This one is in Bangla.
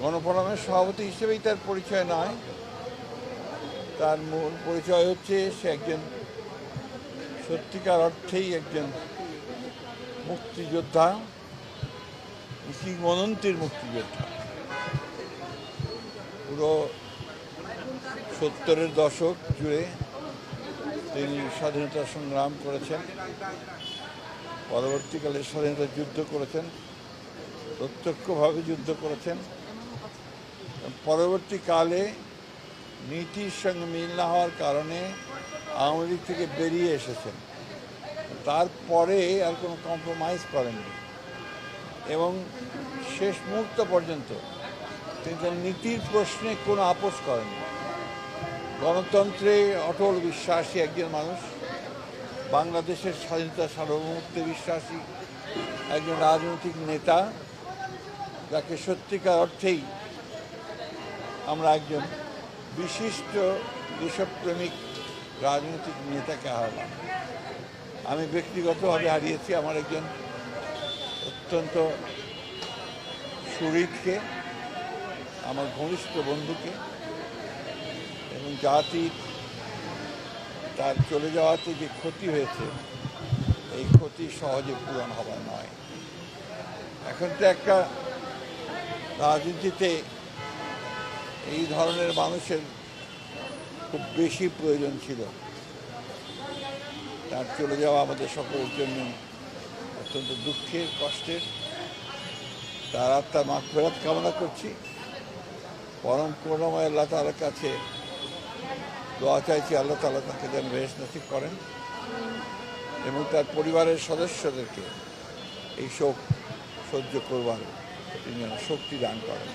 গণফোরামের সভাপতি হিসেবেই তার পরিচয় নয় তার মূল পরিচয় হচ্ছে সে একজন সত্যিকার অর্থেই একজন মুক্তিযোদ্ধা কিংবদন্তির মুক্তিযোদ্ধা। পুরো সত্তরের দশক জুড়ে তিনি স্বাধীনতা সংগ্রাম করেছেন, পরবর্তীকালে স্বাধীনতা যুদ্ধ করেছেন, প্রত্যক্ষভাবে যুদ্ধ করেছেন। পরবর্তীকালে নীতির সঙ্গে মিল না হওয়ার কারণে আওয়ামী লীগ থেকে বেরিয়ে এসেছেন। তারপরে আর কোনো কম্প্রোমাইজ করেননি। এবং শেষ মুহূর্ত পর্যন্ত তিনি তার নীতির প্রশ্নে কোনো আপোষ করেননি। গণতন্ত্রে অটল বিশ্বাসী একজন মানুষ, বাংলাদেশের স্বাধীনতা সার্বভৌমত্বে বিশ্বাসী একজন রাজনৈতিক নেতা, যাকে সত্যিকার অর্থেই আমরা একজন বিশিষ্ট দেশপ্রেমিক রাজনৈতিক নেতাকে হারালাম আমি ব্যক্তিগতভাবে হারিয়েছি আমার একজন অত্যন্ত শরীরকে আমার ঘনিষ্ঠ বন্ধুকে এবং জাতির তার চলে যাওয়াতে যে ক্ষতি হয়েছে, এই ক্ষতি সহজে পূরণ হবার নয়। এখন তো একটা রাজনীতিতে এই ধরনের মানুষের খুব বেশি প্রয়োজন ছিল। তার চলে যাওয়া আমাদের সকলের জন্য অত্যন্ত দুঃখের, কষ্টের। তার আত্মার মাঠ ফেরত কামনা করছি। পরম করুণাময় আল্লাহ তালার কাছে দোয়া চাইছি আল্লাহ তালা তাকে যেন বেশ নসিব করেন এবং তার পরিবারের সদস্যদেরকে এই শোক সহ্য করবার তিনি যেন শক্তি দান করেন।